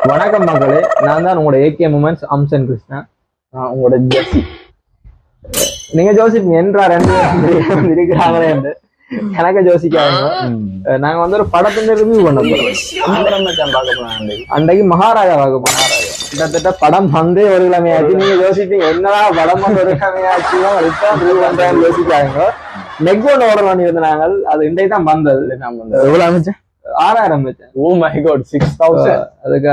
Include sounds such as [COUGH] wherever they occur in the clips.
வணக்கம் மக்களே நான் தான் உங்களோட ஏகே மூமெண்ட்ஸ் அம்சன் கிருஷ்ணா. நான் உங்களோட ஜெஸ்ஸி நீங்க ஜோசிப்பீங்க என்றா ரெண்டு பேரும் இருக்கிறாங்களே என்று எனக்கு ஜோசிக்காங்க அஹ் நாங்க வந்து ஒரு படத்துல ரிவ்யூ பண்ண போறோம். அன்றைக்கு மகாராஜா பார்க்க போனாங்க கிட்டத்தட்ட படம் வந்து ஒரு கிழமையாச்சு. நீங்க யோசிப்பீங்க என்னடா படம் வந்து ஒரு கிழமையாச்சு? ரிவ்யூ பண்றேன்னு யோசிக்காங்க நெக் ஒன்று ஓடலாம் இருந்தாங்க அது இன்றைக்கு தான் வந்தது. எவ்வளவு அமைச்சேன் ஆறாயிரம் oh my god six thousand அதுக்கு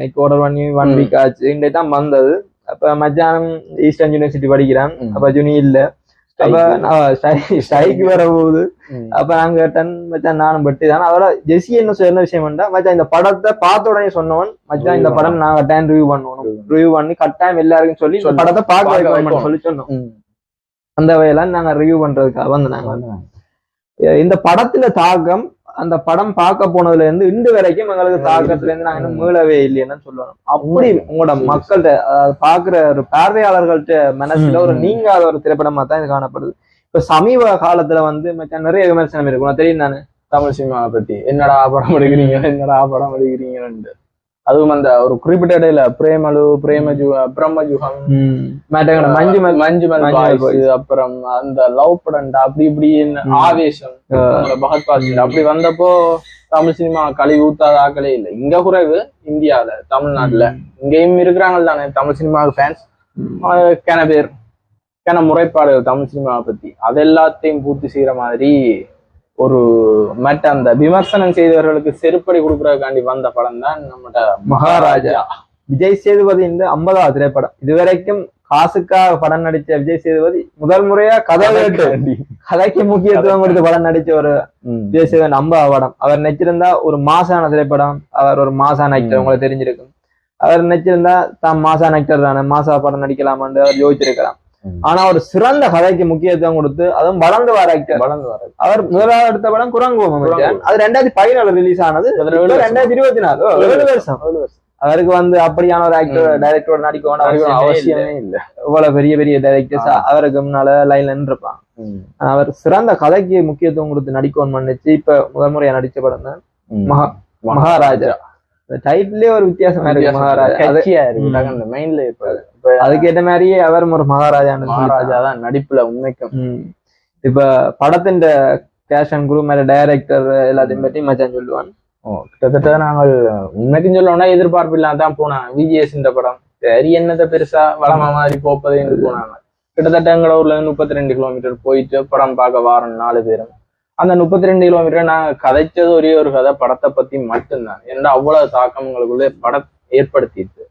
நெக் ஆர்டர் பண்ணி ஒன். வீக் ஆச்சு இன்றைக்கு தான் வந்தது அப்ப மத்தியானம் ஈஸ்டர்ன் யூனிவர்சிட்டி படிக்கிறான். அப்ப ஜுனி இல்ல அப்ப ஸ்ட்ரைக் வர போகுது அப்ப நாங்க கேட்டேன் மச்சான் நானும் பட்டு தான் அதோட ஜெஸி என்ன சொன்ன விஷயம் பண்ணா மச்சான் இந்த படத்தை பார்த்த உடனே சொன்னவன் மச்சான் இந்த படம் நாங்க கட்டாயம் ரிவ்யூ பண்ணுவோம் ரிவ்யூ பண்ணி கட்டாயம் எல்லாருக்கும் சொல்லி. படத்தை பார்க்க வைக்கணும். சொல்லி சொன்னோம் அந்த வகையெல்லாம் நாங்க ரிவ்யூ பண்றதுக்காக வந்து நாங்க இந்த படத்துல தாக்கம் அந்த படம் பார்க்க போனதுல இருந்து இன்று வரைக்கும் எங்களுக்கு தாக்கத்துல இருந்து நாங்க இன்னும் மீளவே இல்லைன்னு சொல்லணும். அப்படி உங்களோட மக்கள்கிட்ட பாக்குற ஒரு பார்வையாளர்கள்ட்ட மனசுல ஒரு. நீங்காத ஒரு திரைப்படமா தான் இது காணப்படுது. இப்ப சமீப காலத்துல வந்து நிறைய விமர்சனம் இருக்கும். உனக்கு தெரியும் தானே? தமிழ் சினிமாவை பத்தி. என்னடா படம் எடுக்கிறீங்க? என்னடா படம் எடுக்கிறீங்கன்னு அதுவும் அந்த ஒரு குறிப்பிட்ட இடையில பிரேமலு பிரேமஜு பிரம்மஜுகம் மஞ்சு மஞ்சு அப்புறம் அந்த லவ் படம்டா அப்படி இப்படின்னு ம். ஆவேசம். பகத் பாசில் அப்படி வந்தப்போ தமிழ் சினிமா கழுவி ஊத்தாத ஆக்களே இல்லை. இங்க குறைவு இந்தியால தமிழ்நாட்டுல. இங்கேயும் இருக்கிறாங்க தானே தமிழ் சினிமாவுக்கு ஃபேன்ஸ் கன பேர் கன முறைப்பாடுகள் தமிழ் சினிமாவை பத்தி. அது எல்லாத்தையும் பூர்த்தி செய்யற மாதிரி ஒரு மற்ற அந்த விமர்சனம் செய்தவர்களுக்கு செருப்படி கொடுக்கறதுக்காண்டி வந்த படம் தான் நம்மட மகாராஜா. விஜய் சேதுபதி இந்த ஐம்பதாவது திரைப்படம். இதுவரைக்கும் காசுக்காக படம் நடிச்ச விஜய் சேதுபதி முதல் முறையா கதை கேட்டு கதைக்கு முக்கியத்துவம் கொடுத்து படம் நடிச்ச ஒரு. விஜய் சேதுபதி ஐம்பதாவது படம் அவர் நடிச்சிருந்தா ஒரு மாசான திரைப்படம். அவர் ஒரு மாசான ஆக்டர். உங்களுக்கு தெரிஞ்சிருக்கும். அவர் நடிச்சிருந்தா தான் மாசான ஆக்டர் தானே. மாசா படம் நடிக்கலாமான்னு அவர் யோசிச்சிருக்கலாம். ஆனா ஒரு சிறந்த கதைக்கு முக்கியத்துவம் கொடுத்து அதுவும் வளர்ந்து வர வளர்ந்து வர அவர் முதலாவது எடுத்த படம் குரங்குவம். அது ரெண்டாயிரத்தி பதினாலு ரிலீஸ் ஆனது. ரெண்டாயிரத்தி இருபத்தி நாலு. ஏழு வருஷம். அவருக்கு வந்து அப்படியான ஒரு ஆக்டர் ம். டைரக்டரோட நடிக்க வேண்டிய அவசியமே இல்லை. இவ்வளவு பெரிய பெரிய டைரக்டர்ஸ் அவருக்கு முன்னால லைன்ல நின்றுப்பான். அவர் சிறந்த கதைக்கு முக்கியத்துவம் கொடுத்து நடிக்கணும் பண்ணிச்சு இப்ப முதல் முறையா நடிச்ச படம் தான் மகா மகாராஜா. டைட்டிலே ஒரு வித்தியாசமா இருக்கு மகாராஜா. அந்த மைண்ட்ல இருப்பாரு அதுக்கேற்ற மாதிரியே அவரும் ஒரு மகாராஜான்னு மகாராஜா தான் நடிப்புல உண்மைக்கும். இப்ப படத்தின் கேஷ் அண்ட் குரூ மேல டைரக்டர் எல்லாத்தையும் பத்தி மச்சான் சொல்லுவான். ஓ, கிட்டத்தட்ட நாங்கள் உண்மைக்கும் சொல்லணும்னா எதிர்பார்ப்பு இல்லாம தான் போனாங்க. விஜிஎஸ் இந்த படம். சரி என்னத்தை பெருசா வளமா மாதிரி போப்பதுன்னு போனாங்க. கிட்டத்தட்ட எங்கள ஊர்ல இருந்து முப்பத்தி ரெண்டு கிலோமீட்டர் போயிட்டு படம் பார்க்க வாரோம் நாலு பேரும். அந்த முப்பத்தி ரெண்டு கிலோமீட்டர் நாங்க கதைச்சது ஒரே ஒரு கதை படத்தை பத்தி மட்டும்தான். ஏன்னா அவ்வளவு தாக்கம் உங்களுக்குள்ளே படம் ஏற்படுத்திட்டு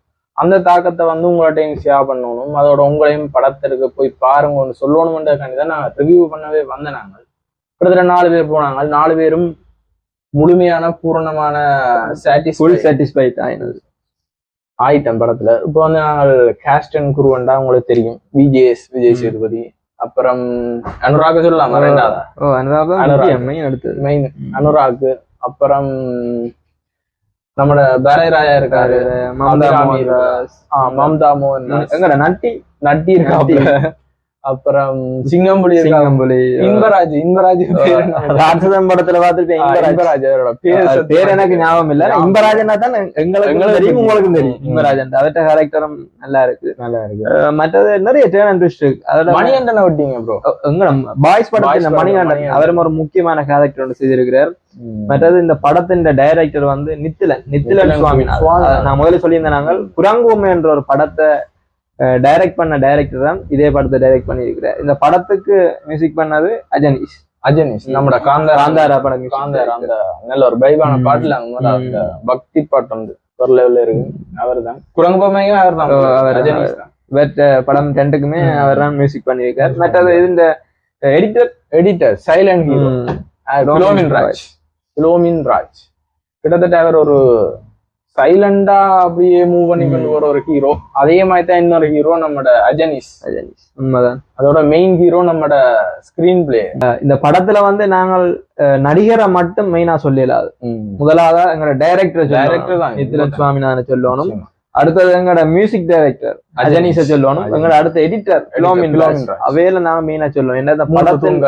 அந்த தாக்கத்தை வந்து உங்கள்கிட்டையும் ஷேர் பண்ணணும். அதோட உங்களையும் படத்திற்கு போய் பாருங்கன்னு சொல்லணும்ன்றதுக்காண்டி தான் நான் ரிவ்யூ பண்ணவே வந்தேன் நாங்கள் கிட்டத்தட்ட நாலு பேர் போனாங்க. நாலு பேரும் முழுமையான பூரணமான ஃபுல் சாட்டிஸ்ஃபுல் சாட்டிஸ்ஃபைட் ஆயினது. ஆயிட்டம் படத்துல. இப்போ வந்து நாங்கள் கேஸ்ட் அண்ட் குருவண்டா உங்களுக்கு தெரியும். விஜேஎஸ் விஜய். சேதுபதி. அப்புறம் அனுராக் சொல்லலாமா. ரெண்டாவதா. ஓ அனுராக். முக்கியம் மெயின் அடுத்தது. மெயின் அனுராக். அப்புறம் நம்மட பேரராயா இருக்காரு? மம்தா மோகன். எங்கடா நட்டி? நட்டி இருக்காப்புல அப்புறம் சிங்கம்புலி சிங்கம்புலி இன்பராஜ் இன்பராஜ்? ராட்சதம் படத்துல பார்த்திருப்பேன் ஆ, இன்பராஜ். பேர் பேர் எனக்கு ஞாபகம் இல்ல. இன்பராஜனா தான் எங்களுக்கு எங்களுக்கு தெரியும். உங்களுக்கும் தெரியும். இன்பராஜன் அவர்கிட்ட கேரக்டரும் நல்லா இருக்கு. நல்லா இருக்கு. மற்றது நிறைய டேர்ன் அண்ட் ட்விஸ்ட் இருக்கு. அதோட மணிகண்டனை விட்டீங்க ப்ரோ எங்க பாய்ஸ் படத்துல மணிகண்டன். அவரும் ஒரு முக்கியமான கேரக்டர் ஒன்று செய்திருக்கிறார். மற்றது இந்த படத்தின் டைரக்டர் வந்து நித்திலன் நித்திலன். அஹ் நான் முதல்ல சொல்லியிருந்தேன் நாங்கள். குரங்குமை என்ற ஒரு படத்தை டைரக்ட் பண்ண டைரக்டர் தான் இதே படத்தை டைரக்ட் பண்ணியிருக்கிறார். இந்த படத்துக்கு மியூசிக் பண்ணது அஜனீஷ் அஜனிஷ் நம்மட காந்தாரா காந்தாரா படம் காந்தாரா அந்த நல்ல ஒரு பைபான. பாட்டுல அந்த பக்தி பாட்டு வந்து ஒரு லெவல்ல இருக்கு அவர் தான் குரங்கு பொம்மையும் அவர் தான் அவர் அஜனிஷ் தான். பட் படம் ரெண்டுக்குமே. அவர் தான் மியூசிக் பண்ணியிருக்கார். மற்றது இந்த editor editor silent hero Raj Philomin Raj கிட்டத்தட்ட அவர் ஒரு சைலண்டா அப்படியே மூவ் பண்ணி கொண்டு வர ஒரு ஹீரோ அதே மாதிரி தான் இன்னொரு ஹீரோ நம்மட அஜனிஷ் அஜனீஷ் உண்மைதான். அதோட மெயின் ஹீரோ நம்மட ஸ்கிரீன் பிளே இந்த படத்துல வந்து நாங்கள் நடிகரை மட்டும் மெயினா சொல்லலாது முதலாவதா எங்களோட டைரக்டர் டைரக்டர் தான் நித்திலன் சுவாமிநாதன் சொல்லணும். அடுத்தது எங்களோட மியூசிக் டைரக்டர் அஜனீஷ சொல்லணும். எங்களோட அடுத்த எடிட்டர். அவையில நாங்க மெயினா சொல்லுவோம் என்ன படத்தின்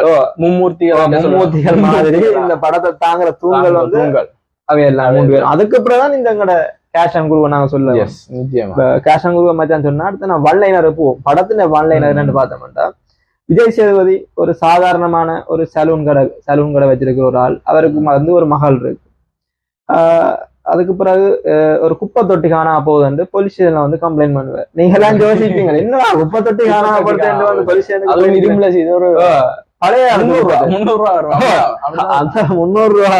மும்மூர்த்திகள் மும்மூர்த்திகள் மாதிரி. இந்த படத்தை தாங்குற தூண்கள் வந்து தூண்கள். அவையெல்லாம் மூன்று பேர். அதுக்கு அப்புறம் தான் இந்த எங்களோட கேஷ் அண்ட் குருவை நாங்க சொல்ல நிச்சயமா. கேஷ் அண்ட் குருவை மச்சான் சொன்னா அடுத்து நான் ஒன் லைனர் போவோம். படத்துல ஒன் லைனர் என்னன்னு பார்த்தோம்னா விஜய் சேதுபதி ஒரு சாதாரணமான ஒரு சலூன் கடை சலூன் கடை வச்சிருக்கிற ஒரு ஆள். அவருக்கு வந்து ஒரு மகள் இருக்கு. அதுக்கு பிறகு ஒரு குப்பை தொட்டி காணாம போகுதுன்னு போலீஸ் ஸ்டேஷன்ல வந்து கம்ப்ளைண்ட் பண்ணுவேன் நீங்க எல்லாம் [LAUGHS] யோசிப்பீங்க. என்னடா குப்பை தொட்டி போகுதுன்னு வந்து போலீஸ் ஸ்டேஷன் பழைய முந்நூறு. முந்நூறு ரூபா வரும். அந்த முந்நூறு ரூபா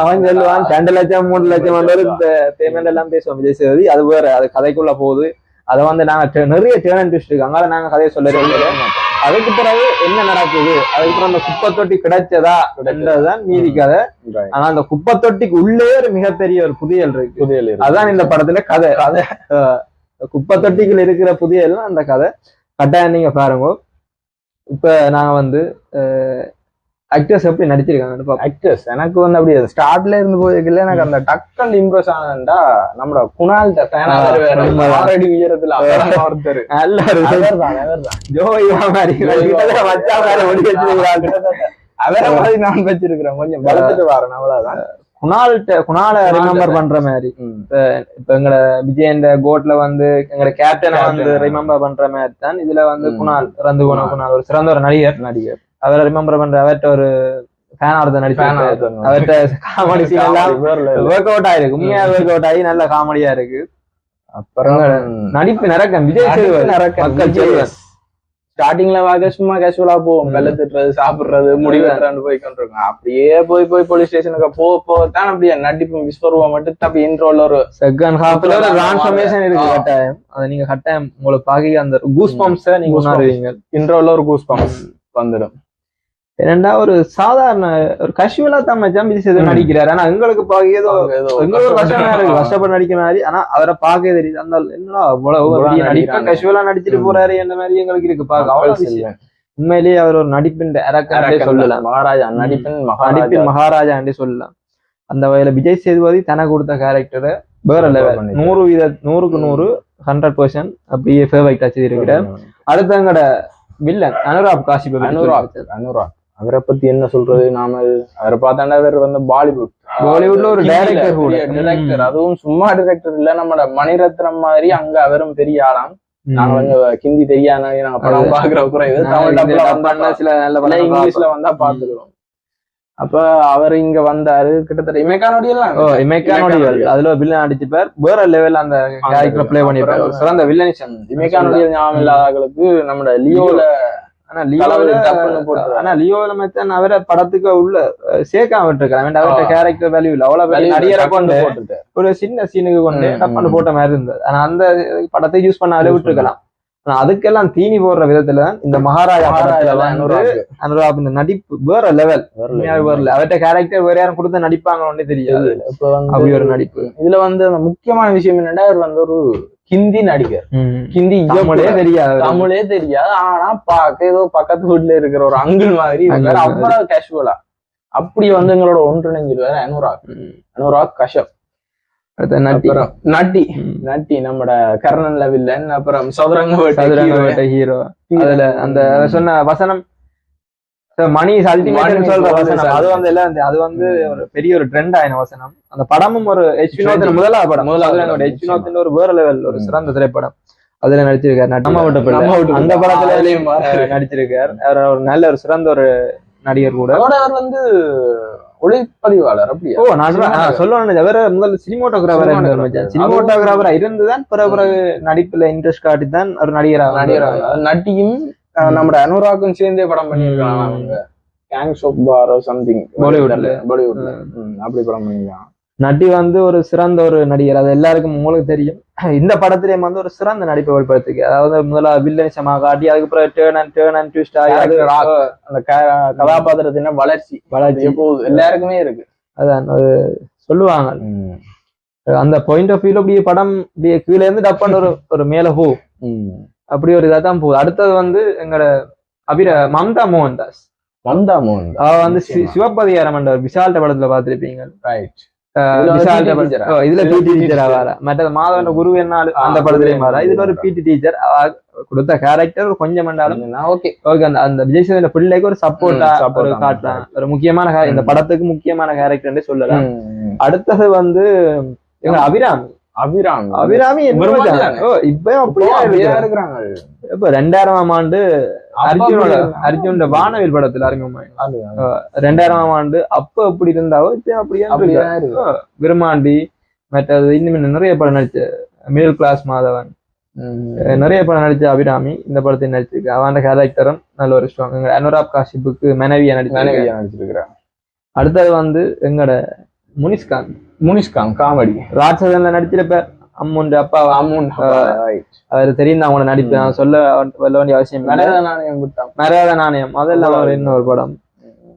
அவன் சொல்லுவான் ரெண்டு லட்சம் மூணு லட்சம் வந்து இந்த பேமெண்ட் எல்லாம் பேசுவோம் விஜய் சேதுபதி. அது வேற அது கதைக்குள்ள போகுது. அதை வந்து நாங்க நிறைய டேர்ன் அண்ட் இருக்கு. அங்கால நாங்க கதையை சொல்லவே அதுக்கு பிறகு என்ன நடக்குது? அதுக்கு பிறகு அந்த குப்பை தொட்டி கிடைச்சதா? என்றதுதான் மீதி கதை. ஆனா அந்த குப்பை தொட்டிக்கு உள்ளே ஒரு மிகப்பெரிய ஒரு புதியல் இருக்கு. புதையல். அதான் இந்த படத்துல கதை. கதை. குப்பை தொட்டிக்குள்ள இருக்கிற புதியல் அந்த கதை. கட்டாயம் நீங்க பாருங்க. இப்ப நாங்க வந்து ஆக்டர்ஸ் எப்படி நடிச்சிருக்காங்கன்னு பார்ப்போம் ஆக்டர்ஸ் எனக்கு வந்து அப்படி ஸ்டார்ட்ல இருந்து போயிருக்கல எனக்கு அந்த டக்கல் இம்ப்ரெஸ் ஆனதுண்டா நம்மளோட குணால் ஆ, உண்மைதான். ஆறடி உயரத்துல ஒருத்தர். அவரை மாதிரி நான் வச்சிருக்கிறேன். கொஞ்சம் வளர்த்துட்டு வரேன் அவ்வளவுதான். குணால் குணால ரிமெம்பர் பண்ற மாதிரி. இப்ப எங்கட விஜயன் கோட்ல வந்து எங்கட கேப்டனை வந்து. ரிமெம்பர் பண்ற மாதிரி தான் இதுல வந்து. குணால் இறந்து போன குணால். ஒரு சிறந்த ஒரு நடிகர் நடிகர் அவரை ரிமெம்பர் பண்ற அவர்கிட்ட ஒரு ஃபேன் Fan நடிச்சு. அவர்கிட்ட காமெடி சீன் எல்லாம். ஒர்க் அவுட் ஆயிருக்கு உண்மையா ஒர்க் அவுட் ஆகி நல்ல காமெடியா இருக்கு அப்புறம் நடிப்பு நிறக்கம் விஜய் மக்கள் செல்வன் ஸ்டார்டிங்ல வாங்க சும்மா கேஷுவலா போவோம். வெள்ள திட்டுறது சாப்பிடுறது முடி வெட்டுறான்னு போய் கொண்டிருக்கோம் அப்படியே போய் போய் போலீஸ் ஸ்டேஷனுக்கு போக போகத்தான் அப்படியே நடிப்பு விஸ்வரூபம் மட்டும் தப்பி இன்ட்ரோல ஒரு செகண்ட் ஹாஃப்ல ஒரு டிரான்ஸ்ஃபர்மேஷன் இருக்கு. கட்டாயம். அதை நீங்க கட்டாயம் உங்களுக்கு பாக்க அந்த கூஸ் பம்ப்ஸ நீங்க. உணருவீங்க இன்ட்ரோல ஒரு கூஸ் பம்ப்ஸ் வந்துடும் ஏன்னா ஒரு சாதாரண ஒரு கஷுவலா தான் மச்சான் விஜய் சேது. நடிக்கிறாரு. ஆனா எங்களுக்கு பாக்க ஏதோ எங்களுக்கு கஷ்டமா இருக்கு. கஷ்டப்பட்டு நடிக்கிற மாதிரி. ஆனா அவரை பார்க்க தெரியுது. அந்த என்னடா இவ்வளவு நடிப்பை. கஷுவலா நடிச்சிட்டு. போறாரு என்ற மாதிரி எங்களுக்கு இருக்கு. பாக்க அவ்வளவு. உண்மையிலேயே அவர் ஒரு நடிப்பின் சொல்லலாம். மகாராஜா நடிப்பின் நடிப்பின் மகாராஜா. என்று சொல்லலாம். அந்த வகையில விஜய் சேதுபதி தனக்கு கொடுத்த கேரக்டரை வேற லெவல். நூறு வீத நூறுக்கு நூறு ஹண்ட்ரட் பர்சன்ட் அப்படியே ஃபேவரைட் ஆச்சு இருக்கிறார் அடுத்தங்கட வில்லன் அனுராப் காஷிப் அனுராக் அனுராக். அவரை பத்தி என்ன சொல்றது? நாம அவரை பார்த்தாண்டா அவர் வந்து பாலிவுட். பாலிவுட்ல ஒரு டைரக்டர் கூட. டைரக்டர் அதுவும் சும்மா டைரக்டர் இல்ல நம்மட மணிரத்னம் மாதிரி அங்க அவரும் பெரிய ஆளாம். நாங்க வந்து ஹிந்தி தெரியாத நாங்க படம் பாக்குற குறைவு தமிழ் சில நல்ல இங்கிலீஷ்ல வந்தா பாத்துக்கிறோம் அப்ப அவர் இங்க வந்தாரு கிட்டத்தட்ட இமேக்கானோடி எல்லாம் ஓ இமேக்கானோடிகள் அதுல வில்லன் அடிச்சுப்பார் வேற லெவல் அந்த கேரக்டர் ப்ளே பண்ணிருப்பார். சிறந்த வில்லனிஷம் இமேக்கானோடி ஞாபகம் இல்லாதவங்களுக்கு நம்மட லியோல ஆனா லியோல ஆனா லியோல மச்சான் அவரை படத்துக்கு உள்ள சேர்க்காம விட்டுருக்காங்க அவர்கிட்ட ஆ. கேரக்டர் வேல்யூ இல்ல. அவ்வளவு நடிகரை கொண்டு ஒரு சின்ன சீனுக்கு கொண்டு டப்பான்னு. போட்ட மாதிரி இருந்தது. ஆனா அந்த படத்தை யூஸ் பண்ணாலே விட்டுருக்கலாம். ஆனா அதுக்கெல்லாம் தீனி போடுற விதத்துல தான் இந்த மகாராஜா அனுராப் இந்த நடிப்பு வேற லெவல். வரல அவர்கிட்ட கேரக்டர் வேற யாரும் கொடுத்த நடிப்பாங்கன்னு தெரியாது. அப்படி ஒரு நடிப்பு. இதுல வந்து அந்த முக்கியமான விஷயம் என்னன்னா அவர் வந்து ஒரு ஹிந்தி நடிகர். ஹிந்தி தமிழே. தெரியாது. தமிழே தெரியாது. ஆனா பாக்க ஏதோ பக்கத்து வீட்டுல இருக்கிற ஒரு அங்கிள் மாதிரி அவ்வளவு கேஷுவலா அப்படி வந்து எங்களோட ஒன்றிணைஞ்சிருவாரு அனுராக். அனுராக் கஷப் நட்டி. நட்டி. நம்மட கர்ணன் வில்லன் அப்புறம் சதுரங்க ஹீரோ அதுல அந்த சொன்ன வசனம் மணி Money அல்டிமேட் சொல்ற வசனம் அது. வந்து எல்லாம் அது வந்து. ஒரு பெரிய ஒரு ட்ரெண்ட் ஆயின வசனம் அந்த படமும் ஒரு ஹெச் வினோத்தின். முதலாவது படம் முதலாவது படம், ஹெச் வினோத்தின் ஒரு வேற லெவல் ஒரு. சிறந்த திரைப்படம் அதுல நடிச்சிருக்காரு நம்ம விட்டு பிள்ளை. அந்த பிள்ளை. படத்துல அதுலயும் பாரு. அஹ், நடிச்சிருக்காரு அவர் ஒரு நல்ல ஒரு சிறந்த ஒரு நடிகர் கூட அவர் வந்து ஒளிப்பதிவாளர் அப்படியா ஓ நான் சொல்லணும்னு வேற முதல்ல சினிமோட்டோகிராஃபர். சினிமோட்டோகிராஃபரா இருந்துதான் பிறகு பிறகு நடிப்புல இன்ட்ரெஸ்ட் காட்டி தான் ஒரு நடிகராக நடிகர் நட்டியும் அஹ், நம்மட அனுராக்கும் சேர்ந்தே படம் பண்ணிருக்காங்க. அவங்க கேங்ஸ் ஆஃப் பாரோ சம்திங் Bollywoodல. பாலிவுட்ல அப்படி படம் பண்ணிருக்காங்க நட்டி வந்து ஒரு சிறந்த ஒரு நடிகர். அது எல்லாருக்கும் உங்களுக்கு தெரியும். இந்த படத்திலேயும் வந்து ஒரு சிறந்த நடிப்பை வெளிப்படுத்திக்கு அதாவது முதல்ல வில்லனிசமா காட்டி அதுக்கப்புறம் turn and turn and twist ஆகி அது. அந்த கதாபாத்திரத்தின வளர்ச்சி. வளர்ச்சி. எல்லாருக்குமே இருக்கு. அதான் அது சொல்லுவாங்க. அந்த பாயிண்ட் ஆஃப் வியூல அப்படியே படம் அப்படியே கீழே இருந்து டப்பான்னு ஒரு ஒரு மேல போ அப்படி ஒரு இதா தான் போகுது. அடுத்தது வந்து எங்களோட அபிர மம்தா மோகன்தாஸ் வந்தா மோகன் அவ வந்து சிவப்பதிகாரம் என்ற ஒரு விசால்ட்ட படத்துல பாத்திருப்பீங்க ரைட் இதுல பிடி டீச்சரா மற்றது மாதவன குரு என்னாலும் அந்த படத்துலயும் வர இதுல ஒரு பிடி டீச்சர் கொடுத்த கேரக்டர் கொஞ்சம் பண்ணாலும் ஓகே ஓகே அந்த அந்த விஜய் சேதுல பிள்ளைக்கு ஒரு சப்போர்ட்டா ஒரு ஆ, காட்டுறான் ஒரு முக்கியமான இந்த. படத்துக்கு முக்கியமான கேரக்டர் சொல்லலாம். அடுத்தது வந்து எங்க அபிராமி. அபிராமி. அபிராமி இப்ப ரெண்டாயிரமாம் ஆண்டு அர்ஜுனோட அப்படி. அர்ஜுனோட வானவில் படத்துல அறிமுகமாயி அது ரெண்டாயிரமாம் ஆண்டு அப்ப எப்படி இருந்தாவோ இப்ப அப்படியே விருமாண்டி மற்றது இன்னும் நிறைய படம் நடிச்ச மிடில் கிளாஸ் மாதவன். நிறைய படம் நடிச்ச அபிராமி. இந்த படத்தை நடிச்சிருக்கு. அவன் கேரக்டரும் நல்ல ஒரு ஸ்ட்ராங் எங்க அனுராப் காஷிப்புக்கு மனைவியா நடிச்சிருக்கிறாங்க அடுத்தது வந்து எங்கட முனிஷ்காந்த். முனிஷ்கான் காமெடி. ராட்சதன்ல நடிச்சிருப்ப அம்முண்டு அப்பா. அமௌண்ட் அவர் தெரியும் அவங்கள நடிப்பு நான் சொல்ல சொல்ல வேண்டிய அவசியம் மனத நாணயம் மரியாதை நாணயம். அதெல்லாம் அவர் இன்னொரு படம்.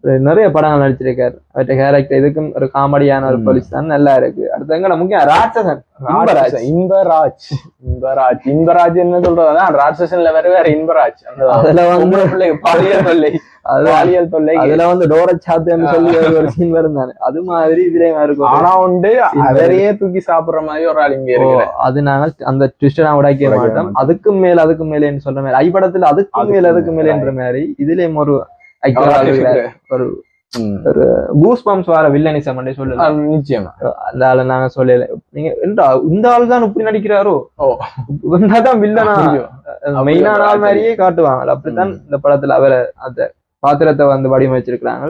நிறைய படங்கள் நடிச்சிருக்காரு. அவர்கிட்ட கேரக்டர் இதுக்கும் ஒரு காமெடியான ஒரு. போலீஸ் தான் நல்லா இருக்கு. அடுத்து எங்கட முக்கியம்? ராட்சசன். இன்பராஜ். இன்பராஜ். இன்பராஜ். இன்பராஜ் என்ன சொல்றதுதான் ராட்சசன்ல வேற வேற இன்பராஜ். அதுல வந்து பொம்பளை பிள்ளை பாலியல் தொல்லை. அது பாலியல் தொல்லை. அதுல வந்து டோர சாத்துன்னு சொல்லி ஒரு- சீன் வருந்தானே அது மாதிரி இதுலயும் இருக்கும். ஆனா உண்டு அவரையே தூக்கி சாப்பிடுற மாதிரி ஒரு ஆள் இங்க ஓ, இருக்கிற அது நாங்கள் அந்த ட்விஸ்ட நான் உடைக்க மாட்டோம். அதுக்கும் மேல அதுக்கும் மேலேன்னு சொல்ற மாதிரி. ஐ படத்துல அதுக்கும் மேல அதுக்கும் மேல. மேலன்ற மாதிரி. இதுலயும் ஒரு ஒரு ம். கூஸ் பம்ப்ஸ் வர வில்லனிசம் சொல்லலாம் அது நிச்சயமா. அந்த ஆளை நாங்க சொல்லல. நீங்க இந்த ஆள் தான் இப்படி நடிக்கிறாரோ. தான் வில்லனா. மெயினான ஆள் மாதிரியே காட்டுவாங்க அப்படித்தான் இந்த படத்துல அவரை அந்த பாத்திரத்தை வந்து வடிவமைச்சிருக்கிறாங்க.